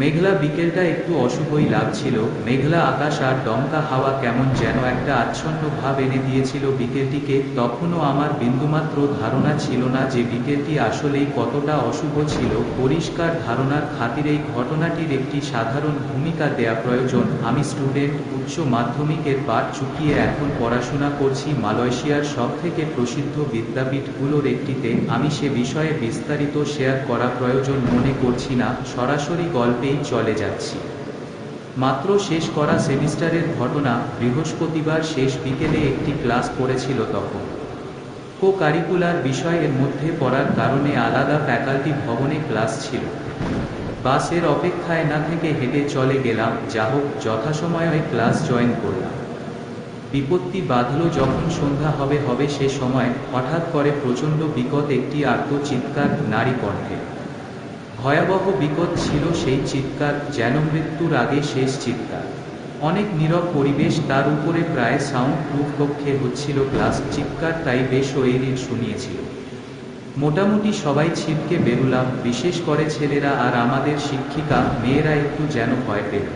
মেঘলা বিকেলটা একটু অশুভই লাগছিল। মেঘলা আকাশ আর দমকা হাওয়া কেমন যেন একটা আচ্ছন্ন ভাব এনে দিয়েছিল বিকেলটিকে। তখনও আমার বিন্দুমাত্র ধারণা ছিল না যে বিকেলটি আসলেই কতটা অশুভ ছিল। পরিষ্কার ধারণার খাতিরেই ঘটনাটির একটি সাধারণ ভূমিকা দেয়া প্রয়োজন। আমি স্টুডেন্ট, উচ্চ মাধ্যমিকের পাঠ চুকিয়ে এখন পড়াশোনা করছি মালয়েশিয়ার সব থেকে প্রসিদ্ধ বিদ্যাপীঠগুলোর একটিতে। আমি সে বিষয়ে বিস্তারিত শেয়ার করা প্রয়োজন মনে করছি না। সরাসরি গল্পেই চলে যাচ্ছি। মাত্র শেষ করা সেমিস্টারের ঘটনা বৃহস্পতিবার শেষ বিকেলে একটি ক্লাস পড়েছিল তখন। কো কারিকুলার বিষয়ের মধ্যে পড়ার কারণে আলাদা ফ্যাকাল্টি ভবনে ক্লাস ছিল। বাসের অপেক্ষায় না থেকে হেঁটে চলে গেলাম, যা হোক যথাসময়ে ক্লাস জয়েন করলাম। বিপত্তি বাঁধল যখন সন্ধ্যা হবে হবে সে সময় হঠাৎ করে প্রচণ্ড বিকট একটি আর্ত চিৎকার নারী কণ্ঠে। ভয়াবহ বিকট ছিল সেই চিৎকার, যেন মৃত্যুর আগে শেষ চিৎকার। অনেক নীরব পরিবেশ তার উপরে প্রায় সাউন্ড প্রুফ কক্ষে হচ্ছিল ক্লাস চিৎকার তাই বেশ ওয়েরির শুনিয়েছিল। মোটামুটি সবাই ছিটকে বেরুলাম, বিশেষ করে ছেলেরা আর আমাদের শিক্ষিকা, মেয়েরা একটু যেন ভয় পেল।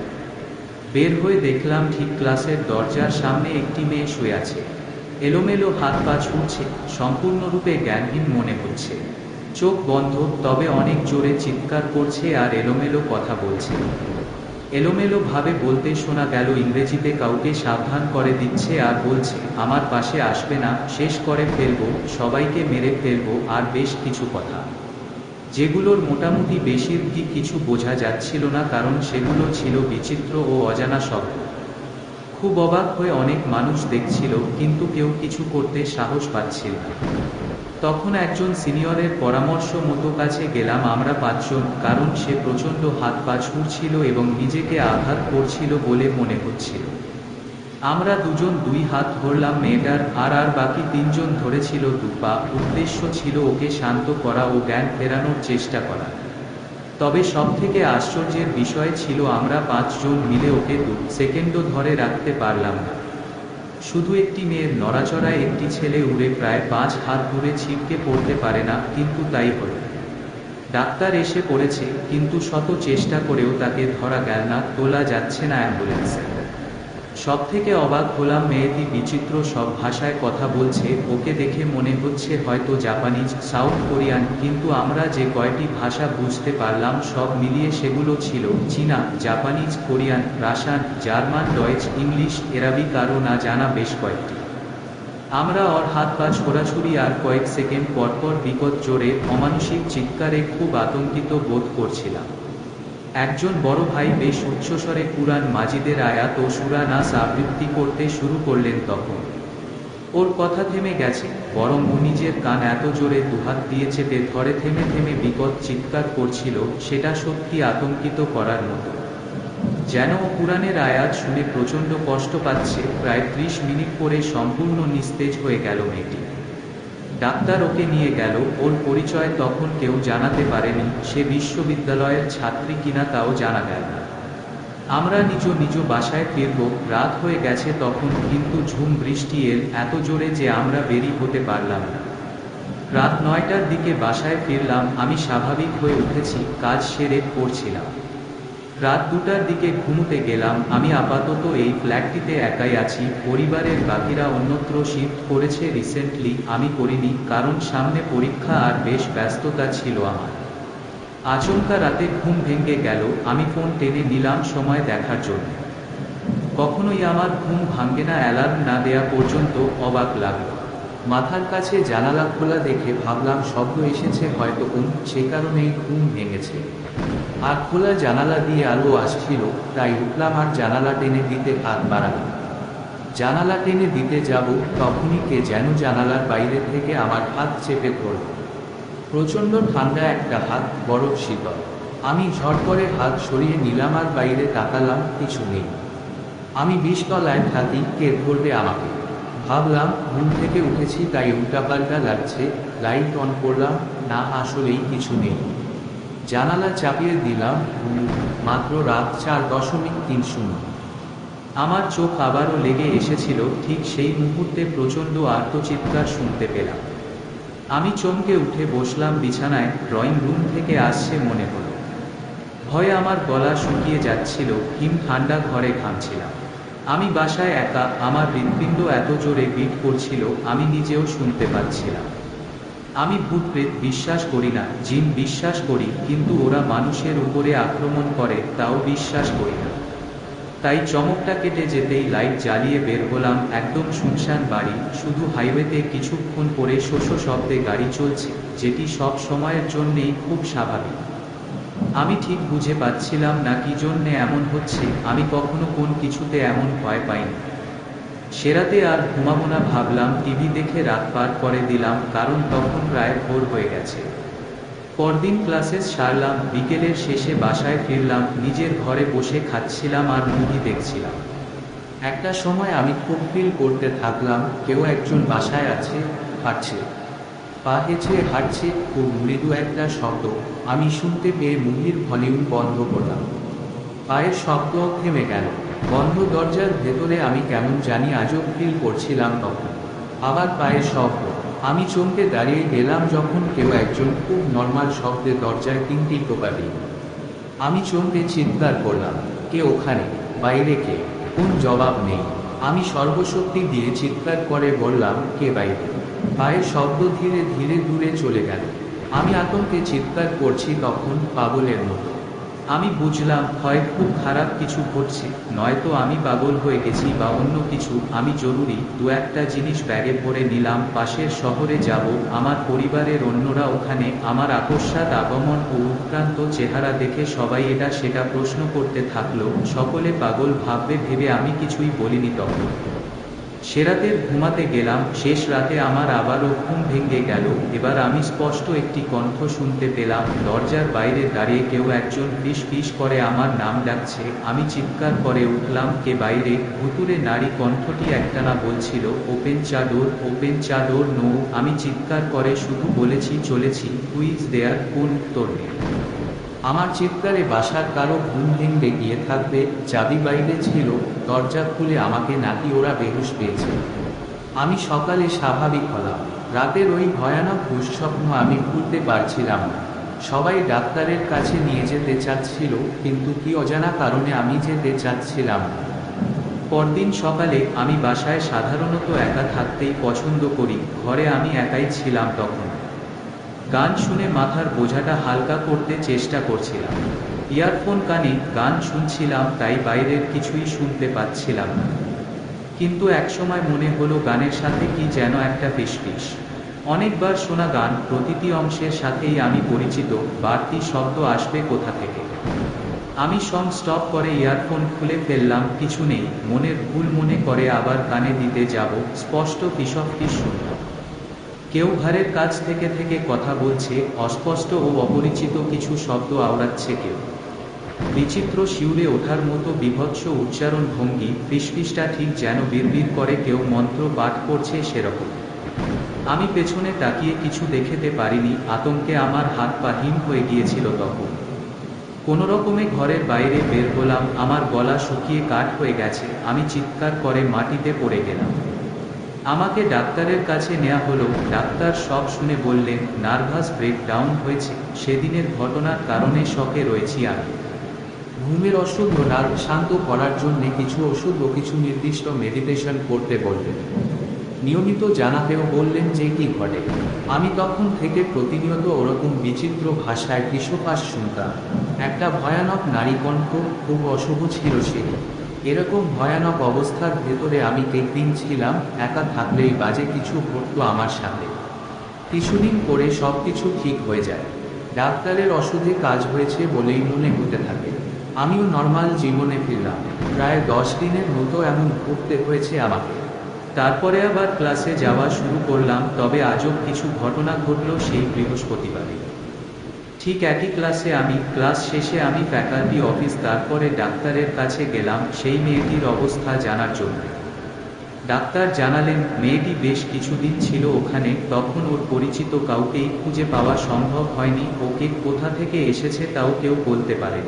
বের হয়ে দেখলাম ঠিক ক্লাসের দরজার সামনে একটি মেয়ে শুয়ে আছে। এলোমেলো হাত পা ছুটছে সম্পূর্ণরূপে জ্ঞানহীন মনে হচ্ছে। চোখ বন্ধ, তবে অনেক জোরে চিৎকার করছে আর এলোমেলো কথা বলছে। এলোমেলো ভাবে বলতে শোনা গেল, ইংরেজিতে কাউকে সাবধান করে দিচ্ছে আর বলছে, আমার পাশে আসবে না, শেষ করে ফেলব, সবাইকে মেরে ফেলব, আর বেশ কিছু কথা। যেগুলোর মোটামুটি বেশির কি কিছু বোঝা যাচ্ছিল না, কারণ সেগুলো ছিল বিচিত্র ও অজানা শব্দ খুব অবাক হয়ে অনেক মানুষ দেখছিল, কিন্তু কেউ কিছু করতে সাহস পাচ্ছিল না। তখন একজন সিনিয়রের পরামর্শ মতো কাছে গেলাম, আমরা পাঁচজন। কারণ সে প্রচণ্ড হাত পা ছুঁড়ছিল এবং নিজেকে আঘাত করছিল বলে মনে হচ্ছিল। আমরা দুজন দুই হাত ধরলাম মেয়েটার, আর আর বাকি তিনজন ধরেছিল দুপা উদ্দেশ্য ছিল ওকে শান্ত করা ও জ্ঞান ফেরানোর চেষ্টা করা। তবে সব থেকে আশ্চর্যের বিষয় ছিল আমরা পাঁচজন মিলে ওকে দু সেকেন্ডও ধরে রাখতে পারলাম না। শুধু একটি মেয়ের নড়াচড়ায় একটি ছেলে উড়ে প্রায় পাঁচ হাত দূরে ছিটকে পড়তে পারে না, কিন্তু তাই হল ডাক্তার এসে পড়েছে, কিন্তু শত চেষ্টা করেও তাকে ধরা গেল না, তোলা যাচ্ছে না অ্যাম্বুলেন্সে। সব থেকে অবাক হলাম মেয়েটি বিচিত্র সব ভাষায় কথা বলছে, ওকে দেখে মনে হচ্ছে হয়তো জাপানিজ, সাউথ কোরিয়ান, কিন্তু আমরা যে কয়টি ভাষা বুঝতে পারলাম সব মিলিয়ে সেগুলো ছিল চীনা, Japanese, Korean Russian German, Deutsch, English এরাবি আরও না জানা বেশ কয়েকটি। আমরা ওর হাত পা ছোড়াছুড়ি আর কয়েক সেকেন্ড পরপর বিকট জোরে অমানসিক চিৎকারে খুব আতঙ্কিত বোধ করছিলাম। একজন বড় ভাই বেশ উচ্চস্বরে কুরআন মাজিদের আয়াত ও সুরা নাস আবৃত্তি করতে শুরু করলেন তখন। ওর কথা থেমে গেছে, বরং ও নিজের কান এত জোরে দুহাত দিয়ে চেপে ধরে থেমে থেমে বিকট চিৎকার করছিল, সেটা সত্যি আতঙ্কিত করার মতো। যেন ও কুরআনের আয়াত শুনে প্রচণ্ড কষ্ট পাচ্ছে, প্রায় ত্রিশ মিনিট পরে সম্পূর্ণ নিস্তেজ হয়ে গেল মেয়েটি। ডাক্তার ওকে নিয়ে গেল, ওর পরিচয় তখন কেউ জানাতে পারেনি, সে বিশ্ববিদ্যালয়ের ছাত্রী কিনা তাও জানা গেল না। আমরা নিজ নিজ বাসায় ফিরব, রাত হয়ে গেছে তখন, কিন্তু ঝুম বৃষ্টি এল এত জোরে যে আমরা বেরি হতে পারলাম না। রাত নয়টার দিকে বাসায় ফিরলাম, আমি স্বাভাবিক হয়ে উঠেছি, কাজ সেরে পড়ছিলাম। রাত দুটার দিকে ঘুমোতে গেলাম, আমি আপাতত এই ফ্ল্যাটটিতে একাই আছি। পরিবারের বাকিরা অন্যত্র শিফট করেছে রিসেন্টলি আমি করিনি, কারণ সামনে পরীক্ষা আর বেশ ব্যস্ততা ছিল আমার। আচমকা রাতে ঘুম ভেঙে গেল, আমি ফোন টেনে নিলাম সময় দেখার জন্য। কখনোই আমার ঘুম ভাঙ্গে না, অ্যালার্ম না দেয়া পর্যন্ত অবাক লাগল। মাথার কাছে জানালা খোলা দেখে ভাবলাম, শব্দ এসেছে, হয়তো সে কারণেই ঘুম ভেঙেছে। আর খোলা জানালা দিয়ে আলো আসছিল, তাই উঠলাম আর জানালা টেনে দিতে হাত বাড়ালাম। জানালা টেনে দিতে যাব, তখনই কে যেন জানালার বাইরে থেকে আমার হাত চেপে ধরল। প্রচণ্ড ঠান্ডা একটা হাত বরফ শীতল। আমি ঝট করে হাত সরিয়ে নিলাম আর বাইরে তাকালাম, কিছু নেই। আমি বিষতলায় থাকি, কে ধরবে আমাকে? ভাবলাম, ঘুম থেকে উঠেছি, তাই উল্টাপাল্টা লাগছে, লাইট অন করলাম, না আসলেই কিছু নেই। জানালা চাপিয়ে দিলাম, মাত্র রাত চার দশমিক তিন শূন্য। আমার চোখ আবারও লেগে এসেছিল, ঠিক সেই মুহূর্তে প্রচণ্ড আর্তচিৎকার শুনতে পেলাম। আমি চমকে উঠে বসলাম বিছানায়, ড্রয়িং রুম থেকে আসছে মনে হলো। ভয়ে আমার গলা শুকিয়ে যাচ্ছিল, হিম ঠান্ডা ঘরে ঘামছিলাম। আমি বাসায় একা, আমার হৃৎপিণ্ড এত জোরে বিট করছিল, আমি নিজেও শুনতে পাচ্ছিলাম। আমি ভূত প্রেত বিশ্বাস করি না, জিন বিশ্বাস করি, কিন্তু ওরা মানুষের উপরে আক্রমণ করে, তাও বিশ্বাস করি না। তাই চমকটা কেটে যেতেই লাইট জ্বালিয়ে বের হলাম একদম শুনশান বাড়ি, শুধু হাইওয়েতে কিছুক্ষণ পরে শোষো শব্দে গাড়ি চলছে, যেটি সব সময়ের জন্যেই খুব স্বাভাবিক। আমি ঠিক বুঝে পাচ্ছিলাম না কি জন্যে এমন হচ্ছে, আমি কখনো কোন কিছুতে এমন ভয় পাইনি। সেরাতে আর ঘুমাবো না ভাবলাম, টিভি দেখে রাত পার করে দিলাম, কারণ তখন প্রায় ভোর হয়ে গেছে। পরদিন ক্লাসেস সারলাম, বিকেলের শেষে বাসায় ফিরলাম, নিজের ঘরে বসে খাচ্ছিলাম আর মুভি দেখছিলাম। একটা সময় আমি খুব ফিল করতে থাকলাম, কেউ একজন বাসায় আছে হাঁটছে পা হেঁচে হাঁটছে খুব মৃদু একটা শব্দ। আমি শুনতে পেয়ে মুভির ভলিউম বন্ধ করলাম। পায়ের শব্দ থেমে গেল। বন্ধ দরজার ভেতরে আমি কেমন জানি আজব ফিল করছিলাম তখন। আবার পায়ের শব্দ। আমি চমকে দাঁড়িয়ে গেলাম যখন কেউ একজন খুব নর্মাল শব্দে দরজায় তিনটি টোকা দিল। আমি চমকে চিৎকার করলাম, কে ওখানে? বাইরে কে? কোন জবাব নেই? আমি সর্বশক্তি দিয়ে চিৎকার করে বললাম, কে বাইরে? পায়ের শব্দ ধীরে ধীরে দূরে চলে গেল। আমি আতঙ্কে চিৎকার করছি তখন পাগলের মতো। আমি বুঝলাম হয় খুব খারাপ কিছু ঘটছে। নয়তো আমি পাগল হয়ে গেছি বা অন্য কিছু। আমি জরুরি দু একটা জিনিস ব্যাগে ভরে নিলাম, পাশের শহরে যাব, আমার পরিবারের অন্যরা ওখানে, আমার আকস্মাত আগমন ও উৎক্রান্ত চেহারা দেখে সবাই এটা, সেটা প্রশ্ন করতে থাকল। সকলে পাগল ভাববে, ভেবে আমি কিছুই বলিনি তখন। সেরাতের ঘুমাতে গেলাম, শেষ রাতে আমার আবারও ঘুম ভেঙে গেল। এবার আমি স্পষ্ট একটি কণ্ঠ শুনতে পেলাম, দরজার বাইরে দাঁড়িয়ে কেউ একজন ফিস ফিস করে আমার নাম ডাকছে। আমি চিৎকার করে উঠলাম, কে বাইরে? ভুতুরে নারী কণ্ঠটি একটানা বলছিল, ওপেন চাদর ওপেন চাদর, নো। আমি চিৎকার করে শুধু বলেছি, চলেছি। হুইজ দেয়ার কোন উত্তর নেই? আমার চিৎকারে বাসার কারও ঘুম ভেঙে গিয়ে থাকবে চাবি বাইরে ছিল, দরজা খুলে আমাকে নাকি ওরা বেহুশ পেয়েছে। আমি সকালে স্বাভাবিক হলাম। রাতের ওই ভয়ানক দুঃস্বপ্ন আমি ভুলতে পারছিলাম না। সবাই ডাক্তারের কাছে নিয়ে যেতে চাচ্ছিল, কিন্তু কি অজানা কারণে আমি যেতে চাচ্ছিলাম পরদিন সকালে আমি বাসায় সাধারণত একা থাকতেই পছন্দ করি, ঘরে আমি একাই ছিলাম তখন। গান শুনে মাথার বোঝাটা হালকা করতে চেষ্টা করছিলাম। ইয়ারফোন কানে গান শুনছিলাম, তাই বাইরের কিছুই শুনতে পাচ্ছিলাম না। কিন্তু একসময় মনে হলো গানের সাথে কি যেন একটা ফিসফিস। অনেকবার শোনা গান প্রতিটি অংশের সাথেই আমি পরিচিত, বাড়তি শব্দ আসবে কোথা থেকে? আমি সং স্টপ করে ইয়ারফোন খুলে ফেললাম, কিছু নেই, মনের ভুল মনে করে আবার কানে দিতে যাব, স্পষ্ট পিসক পিস শুনলাম কেউ ঘরের কাছ থেকে থেকে কথা বলছে, অস্পষ্ট ও অপরিচিত কিছু শব্দ আওড়াচ্ছে কেউ। বিচিত্র শিউরে ওঠার মতো বিভৎস উচ্চারণ ভঙ্গি, ফিসফিসটা ঠিক যেন বিড়বিড় করে কেউ মন্ত্র পাঠ করছে সেরকম। আমি পেছনে তাকিয়ে কিছু দেখেতে পারিনি, আতঙ্কে আমার হাত পা হিম হয়ে গিয়েছিল তখন। কোনো রকমে ঘরের বাইরে বের হলাম, আমার গলা শুকিয়ে কাঠ হয়ে গেছে, আমি চিৎকার করে মাটিতে পড়ে গেলাম। আমাকে ডাক্তারের কাছে নেওয়া হলো। ডাক্তার সব শুনে বললেন, নার্ভাস ব্রেকডাউন হয়েছে। সেদিনের ঘটনার কারণে শখে রয়েছি আমি। ঘুমের ওষুধ ও রাগ শান্ত করার জন্য কিছু ওষুধ ও কিছু নির্দিষ্ট মেডিটেশন করতে বললেন। নিয়মিত জানাতেও বললেন যে কি ঘটে। আমি তখন থেকে প্রতিনিয়ত ওরকম বিচিত্র ভাষায় কৃষকাস শুনতাম। একটা ভয়ানক নারী কণ্ঠ খুব অশুভ ছিল সেটি এরকম ভয়ানক অবস্থার ভেতরে আমি একদিন ছিলাম, একা থাকলেই বাজে কিছু ঘটতো আমার সাথে কিছুদিন পরে সব কিছু ঠিক হয়ে যায়। ডাক্তারের ওষুধে কাজ হয়েছে বলেই মনে হতে থাকে। আমিও নর্মাল জীবনে ফিরলাম। প্রায় দশ দিনের মতো এমন ঘুরতে হয়েছে আমাকে। তারপরে আবার ক্লাসে যাওয়া শুরু করলাম, তবে আজও কিছু ঘটনা ঘটল সেই বৃহস্পতিবারে। ঠিক একই ক্লাসে আমি, ক্লাস শেষে আমি ফ্যাকাল্টি অফিস তারপরে ডাক্তারের কাছে গেলাম, সেই মেয়েটির অবস্থা জানার জন্য। ডাক্তার জানালেন, মেয়েটি বেশ কিছুদিন ছিল ওখানে, তখন ওর পরিচিত কাউকেই খুঁজে পাওয়া সম্ভব হয়নি, ওকে কোথা থেকে এসেছে তাও কেউ বলতে পারে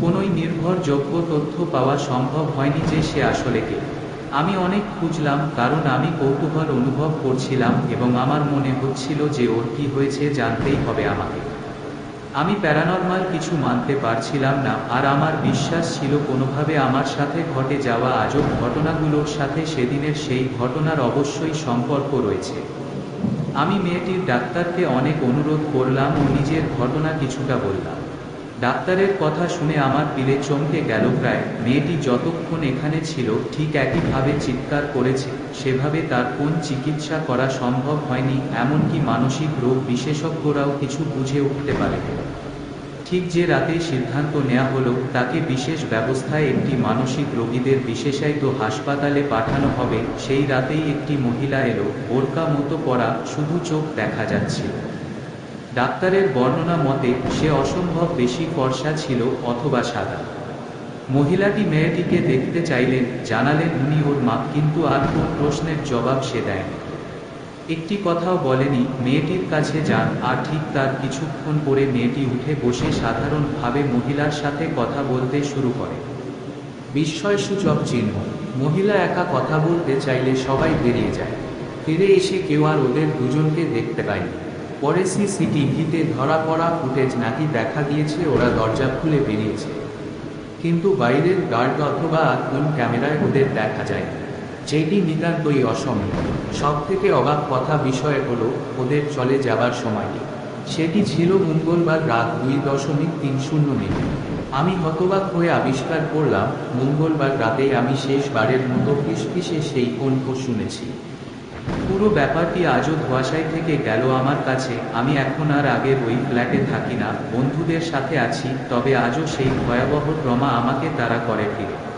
কোনোই নির্ভরযোগ্য তথ্য পাওয়া সম্ভব হয়নি যে সে আসলে কে। আমি অনেক খুঁজলাম, কারণ আমি কৌতূহল অনুভব করছিলাম এবং আমার মনে হচ্ছিল যে ওর কি হয়েছে জানতেই হবে আমাকে। আমি প্যারানর্মাল কিছু মানতে পারছিলাম না, আর আমার বিশ্বাস ছিল কোনোভাবে আমার সাথে ঘটে যাওয়া আজব ঘটনাগুলোর সাথে সেদিনের সেই ঘটনার অবশ্যই সম্পর্ক রয়েছে। আমি মেয়েটির ডাক্তারকে অনেক অনুরোধ করলাম ও নিজের ঘটনা কিছুটা বললাম। ডাক্তারের কথা শুনে আমার পিলে চমকে গেল প্রায়। মেয়েটি যতক্ষণ এখানে ছিল, ঠিক একইভাবে চিৎকার করেছে, সেভাবে তার কোন চিকিৎসা করা সম্ভব হয়নি, এমনকি মানসিক রোগ বিশেষজ্ঞরাও কিছু বুঝে উঠতে পারে। ঠিক যে রাতে সিদ্ধান্ত নেওয়া হলো, তাকে বিশেষ ব্যবস্থায় একটি মানসিক রোগীদের বিশেষায়িত হাসপাতালে পাঠানো হবে, সেই রাতেই একটি মহিলা এলো, বোরকা মতো পরা, শুধু চোখ দেখা যাচ্ছিল। ডাক্তারের বর্ণনা মতে, সে অসম্ভব বেশি ফর্সা ছিল অথবা সাদা। মহিলাটি মেয়েটিকে দেখতে চাইলেন, জানালেন উনি ওর মা কিন্তু আর কোন প্রশ্নের জবাব সে দেয়নি। একটি কথাও বলেনি, মেয়েটির কাছে যান, আর ঠিক তার কিছুক্ষণ পরে মেয়েটি উঠে বসে সাধারণভাবে মহিলার সাথে কথা বলতে শুরু করে। বিস্ময়সূচক চিহ্ন, মহিলা একা কথা বলতে চাইলে সবাই বেরিয়ে যায়। ফিরে এসে কেউ আর ওদের দুজনকে দেখতে পায়নি। পরে সিসিটিভিতে ধরা পড়া ফুটেজ নাকি দেখা গিয়েছে, ওরা দরজা খুলে বেরিয়েছে। কিন্তু বাইরের গার্ড অথবা কোন ক্যামেরায় ওদের দেখা যায় যেটি নিতান্তই অসমীয় সব থেকে অবাক কথা বিষয় হলো, ওদের চলে যাবার সময়টি সেটি ছিল মঙ্গলবার রাত দুই দশমিক তিন শূন্য মিনিট। আমি হতবাক হয়ে আবিষ্কার করলাম, মঙ্গলবার রাতে আমি শেষবারের মতো ফিসফিসে সেই কণ্ঠ শুনেছি। পুরো ব্যাপারটি আজও ধোয়াশায় থেকে গেল আমার কাছে। আমি এখন আর আগের ওই ফ্ল্যাটে থাকি না। বন্ধুদের সাথে আছি, তবে আজও সেই ভয়াবহ ট্রমা আমাকে তারা করে ফিরে।